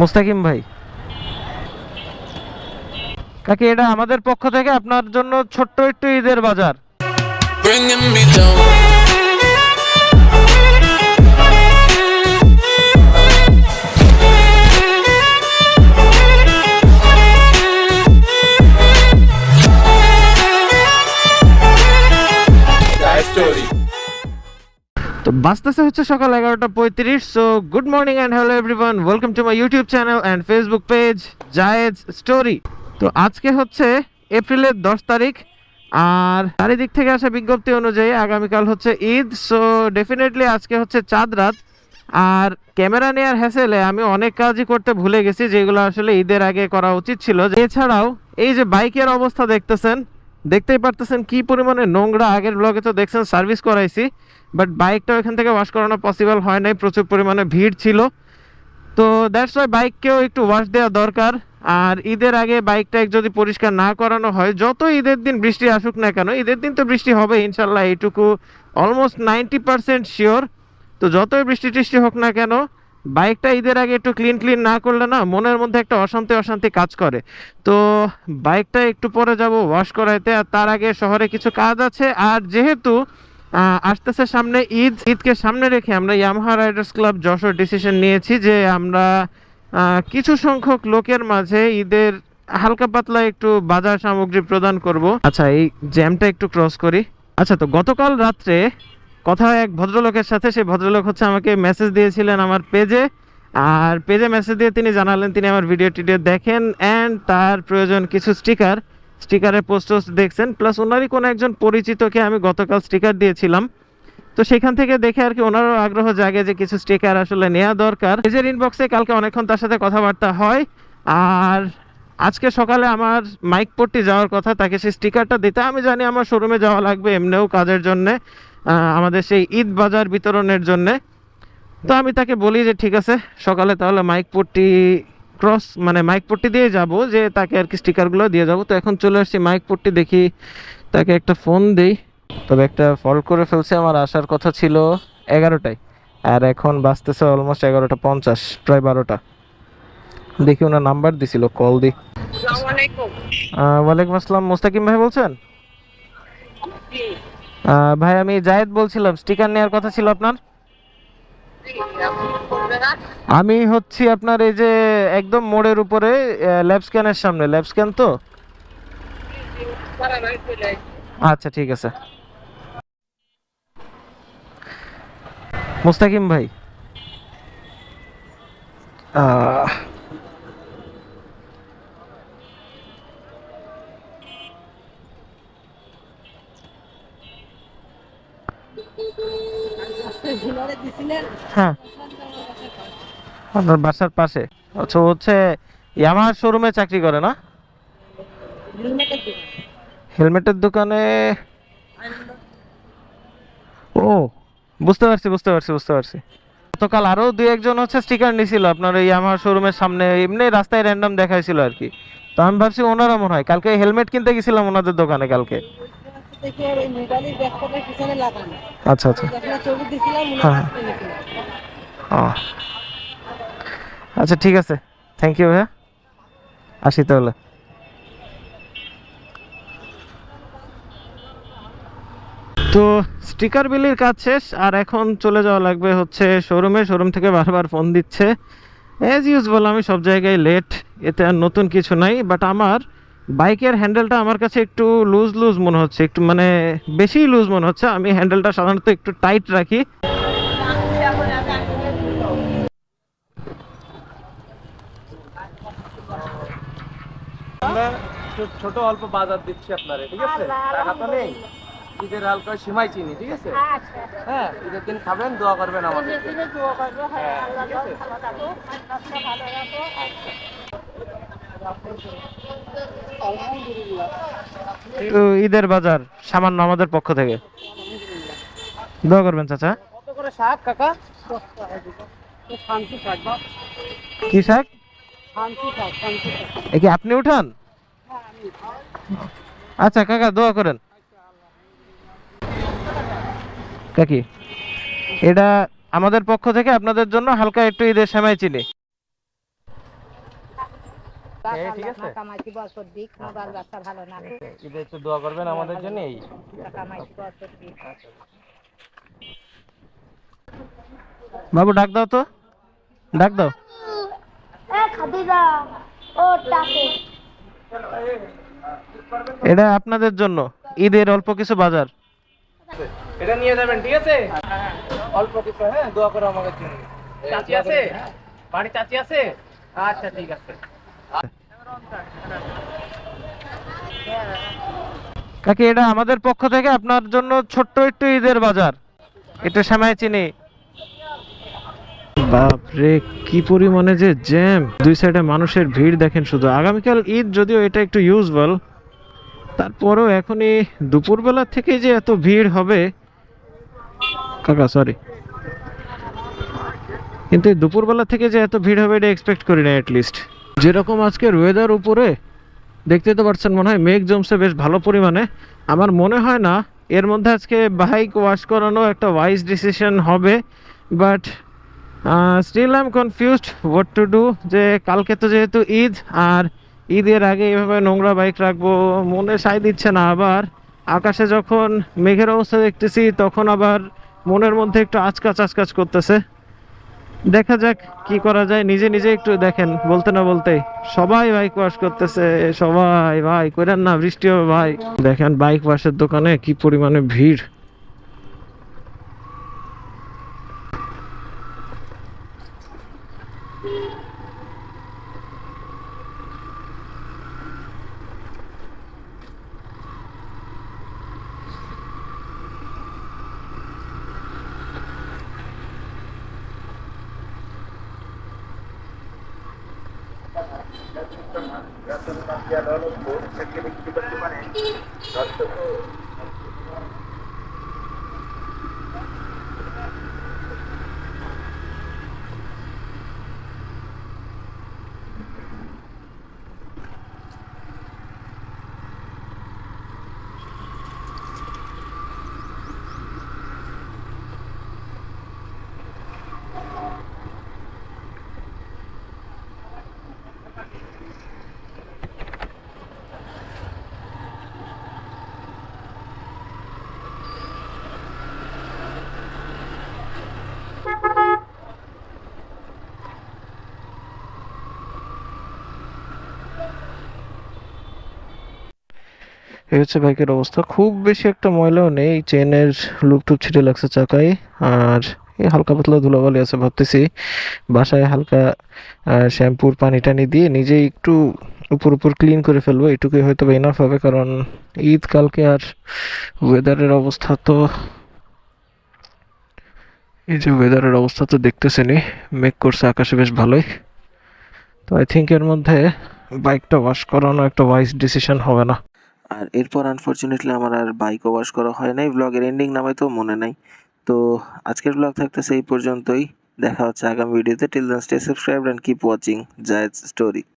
মুস্তাকিম ভাই। কাকি এটা আমাদের পক্ষ থেকে আপনার জন্য ছোট্ট একটু ঈদের বাজার। বাঁচতেছে হচ্ছে সকাল এগারোটা পঁয়ত্রিশ so good morning and hello everyone welcome to my YouTube channel and Facebook page জায়েজ স্টোরি তো আজকে হচ্ছে এপ্রিলের দশ তারিখ, আর চারিদিক থেকে আসা বিজ্ঞপ্তি অনুযায়ী আগামীকাল হচ্ছে ঈদ সো ডেফিনেটলি আজকে হচ্ছে চাঁদ রাত। আর ক্যামেরা নেওয়ার হ্যাসেলে আমি অনেক কাজই করতে ভুলে গেছি, যেগুলো আসলে ঈদের আগে করা উচিত ছিল। এছাড়াও এই যে বাইকের অবস্থা দেখতেছেন দেখতেই পারতেছেন কি পরিমাণে নোংরা আগের ব্লগে তো দেখছেন সার্ভিস করাইছি বাট বাইকটা ওখান থেকে ওয়াশ করানো পসিবল হয় নাই, প্রচুর পরিমাণে ভিড় ছিল। তো দ্যাটস ওয়াই বাইককেও একটু ওয়াশ দেওয়া দরকার, আর ঈদের আগে বাইকটা যদি পরিষ্কার না করানো হয়, যত ঈদের দিন বৃষ্টি আসুক না কেন, ঈদের দিন তো বৃষ্টি হবে ইনশাল্লাহ এইটুকু অলমোস্ট নাইনটি পার্সেন্ট শিওর তো যতই বৃষ্টি টিষ্টি হোক না কেন বাইকটা ঈদের আগে একটু ক্লিন ক্লিন না করলে না মনের মধ্যে একটা অশান্তি অশান্তি কাজ করে। তো বাইকটা একটু পরে যাব ওয়াশ করাইতে, আর তার আগে শহরে কিছু কাজ আছে। আর যেহেতু আসতেছে সামনে ঈদ, ঈদকে সামনে রেখে আমরা Yamaha riders club Jessore decision নিয়েছি যে আমরা কিছু সংখ্যক লোকের মাঝে ঈদের হালকা পাতলা একটু বাজার সামগ্রী প্রদান করব। আচ্ছা এই জ্যামটা একটু ক্রস করি। আচ্ছা তো গতকাল রাত্রে কথা এক ভদ্রলোকের সাথে, সেই ভদ্রলোক হচ্ছে আমাকে মেসেজ দিয়েছিলেন আমার পেজে আর পেজে মেসেজ দিয়ে তিনি জানালেন, তিনি আমার ভিডিও টিডিও দেখেন অ্যান্ড তার প্রয়োজন কিছু স্টিকার স্টিকারের পোস্ট দেখছেন প্লাস ওনারই কোনো একজন পরিচিতকে আমি গতকাল স্টিকার দিয়েছিলাম। তো সেখান থেকে দেখে আর কি ওনারও আগ্রহ জাগে যে কিছু স্টিকার আসলে নেওয়া দরকার। পেজের ইনবক্সে কালকে অনেকক্ষণ তার সাথে কথাবার্তা হয়। আর আজকে সকালে আমার মাইক পট্টি যাওয়ার কথা, তাকে সেই স্টিকারটা দিতে। আমি জানি আমার শোরুমে যাওয়া লাগবে, এমনিও কাজের জন্যে। আমাদের সেই ঈদ বাজার বিতরণের জন্যে। তো আমি তাকে বলি যে ঠিক আছে সকালে তাহলে মাইক পট্টি ক্রস মানে মাইক পট্টি দিয়ে যাব যে তাকে আর কি স্টিকারগুলো দিয়ে যাব। তো এখন চলে আসছি মাইক পট্টি দেখি তাকে একটা ফোন দেই। তবে একটা ফল করে ফেলছে আমার আসার কথা ছিল এগারোটায় আর এখন বাজতেছে অলমোস্ট এগারোটা পঞ্চাশ প্রায় বারোটা। দেখি ওনার নাম্বার দিছিল কল দি। ওয়ালাইকুম আসসালাম মুস্তাকিম ভাই বলছেন? ভাই, আমি জায়েদ বলছিলাম। স্টিকার নেওয়ার কথা ছিল আপনার? আমি হচ্ছি আপনার এই যে একদম মোড়ের উপরে ল্যাব স্ক্যানের সামনে। ল্যাব স্ক্যান তো? আচ্ছা ঠিক আছে। মুস্তাকিম ভাই। হ্যাঁ। আপনার বাসার পাশে। আচ্ছা হচ্ছে ইয়ামাহার শোরুমে চাকরি করে না? হেলমেটের দোকানে। ও বুঝতে পারছি বুঝতে পারছি বুঝতে পারছি। গতকাল আরও দুই একজন হচ্ছে স্টিকার নিছিল আপনার এই আমার শোরুমের সামনে এমনি রাস্তায় র্যান্ডম দেখাইছিল আর কি। তো আমি ভাবছি ওনারা মনে হয় কালকে হেলমেট কিনতে গেছিলাম ওনাদের দোকানে কালকে। দেখে ওই মোবাইলের ব্যাগটার পিছনে লাগানো। আচ্ছা আচ্ছা। যখন ছবি দিছিলাম হ্যাঁ। ও। আচ্ছা ঠিক আছে। থ্যাংক ইউ ভাইয়া। আসি তাহলে। তো স্টিকার বিলির কাজ শেষ আর এখন চলে যাওয়া লাগবে হচ্ছে শোরুমে শোরুম থেকে বারবার ফোন দিচ্ছে। অ্যাজ ইউজুয়াল আমি সব জায়গায় লেট এতে আর নতুন কিছু নাই বাট আমার বাইকের হ্যান্ডেলটা আমার কাছে একটু লুজ লুজ মনে হচ্ছে একটু মানে বেশি লুজ মনে হচ্ছে। আমি হ্যান্ডেলটা সাধারণত একটু টাইট রাখি। ছোট অল্প বাজার দিচ্ছি আপনারে ঠিক আছে? টাকা তো নেই। ঈদের হালকা সীমাই চিনি ঠিক আছে? হ্যাঁ ঈদের দিন খাবেন দোয়া করবেন আমাদের হ্যাঁ, ঠিক আছে? তো ঈদের বাজার সামান্য আমাদের পক্ষ থেকে। দোয়া করবেন চাচা। কত করে শাক কাকা? কি শাক? কি আপনি উঠান? আচ্ছা কাকা দোয়া করেন। কাকি এটা আমাদের পক্ষ থেকে আপনাদের জন্য হালকা একটু ঈদের সেমাই চিনি। ঠিক আছে। কামাইছি বছর দিক মোবাইল বাচ্চা ভালো না। ঈদে একটু দোয়া করবেন আমাদের জন্য এই কামাইছি বছর দিক। বাবু ডাক দাও তো। ডাক দাও। এটা আপনাদের জন্য। ঈদের অল্প কিছু বাজার। এটা নিয়ে যাবেন ঠিক আছে? অল্প কিছু হ্যাঁ দোয়া করো আমাদের জন্য। চাচি আছে? বাড়ি চাচি আছে? আচ্ছা ঠিক আছে। কাকি, এটা আমাদের পক্ষ থেকে আপনার জন্য ছোট্ট একটু ঈদের বাজার। একটু সেমাই চিনি। বাপরে, কি পরিমাণে যে জ্যাম দুই সাইডে মানুষের ভিড় দেখেন শুধু। আগামীকাল ঈদ যদিও এটা একটু ইউজবল তারপরেও এখনই দুপুরবেলা থেকে যে এত ভিড় হবে, কাকা সরি কিন্তু দুপুরবেলা থেকে যে এত ভিড় হবে, এটা এক্সপেক্ট করি না লিস্ট যেরকম আজকের ওয়েদার উপরে, দেখতে তো পারছেন মনে হয় মেঘ জমছে বেশ ভালো পরিমাণে। আমার মনে হয় না, এর মধ্যে আজকে বাইক ওয়াশ করানো একটা ওয়াইজ ডিসিশন হবে but still I am confused what to do যে কালকে তো যেহেতু ঈদ, আর ঈদের আগে এভাবে নোংরা বাইক রাখব, মনে সাই দিচ্ছে না আবার। আকাশে যখন মেঘের অবস্থা দেখতেছি, তখন আবার মনের মধ্যে একটু আচকাচ আচকাচ করতেছে। দেখা যাক কি করা যায়। নিজে নিজে একটু দেখেন, বলতে না বলতে সবাই বাইক ওয়াশ করতেছে, সবাই ভাই করেন না বৃষ্টি হবে ভাই। দেখেন বাইক ওয়াশের দোকানে কি পরিমাণে ভিড়। Gracias. এই হচ্ছে বাইকের অবস্থা। খুব বেশি একটা ময়লাও নেই, চেনের লুপ টুপ ছিটে লাগছে চাকায়, আর এই হালকা পাতলা ধুলাবালি আছে ভাবতেছি। বাসায় হালকা শ্যাম্পুর পানি টানি দিয়ে নিজেই একটু উপর উপর ক্লিন করে ফেলব, এটুকুই হয়তো বা ইনাফ হবে, কারণ ঈদ কালকে আর ওয়েদারের অবস্থা তো এই যে ওয়েদারের অবস্থা তো দেখতেছেনি মেক করছে, আকাশে বেশ ভালোই। তো আই থিঙ্ক এর মধ্যে বাইকটা ওয়াশ করানো একটা ওয়াইস ডিসিশন হবে না। আর এরপর আনফর্চুনেটলি আমার আর বাইক ওয়াশ করা হয় নাই। ব্লগের এন্ডিং নামে তো মনে নাই। তো আজকের ব্লগ থাকতেছে এই পর্যন্তই। দেখা হচ্ছে আগামী ভিডিওতে till then stay subscribe and keep watching জায়েজ স্টোরি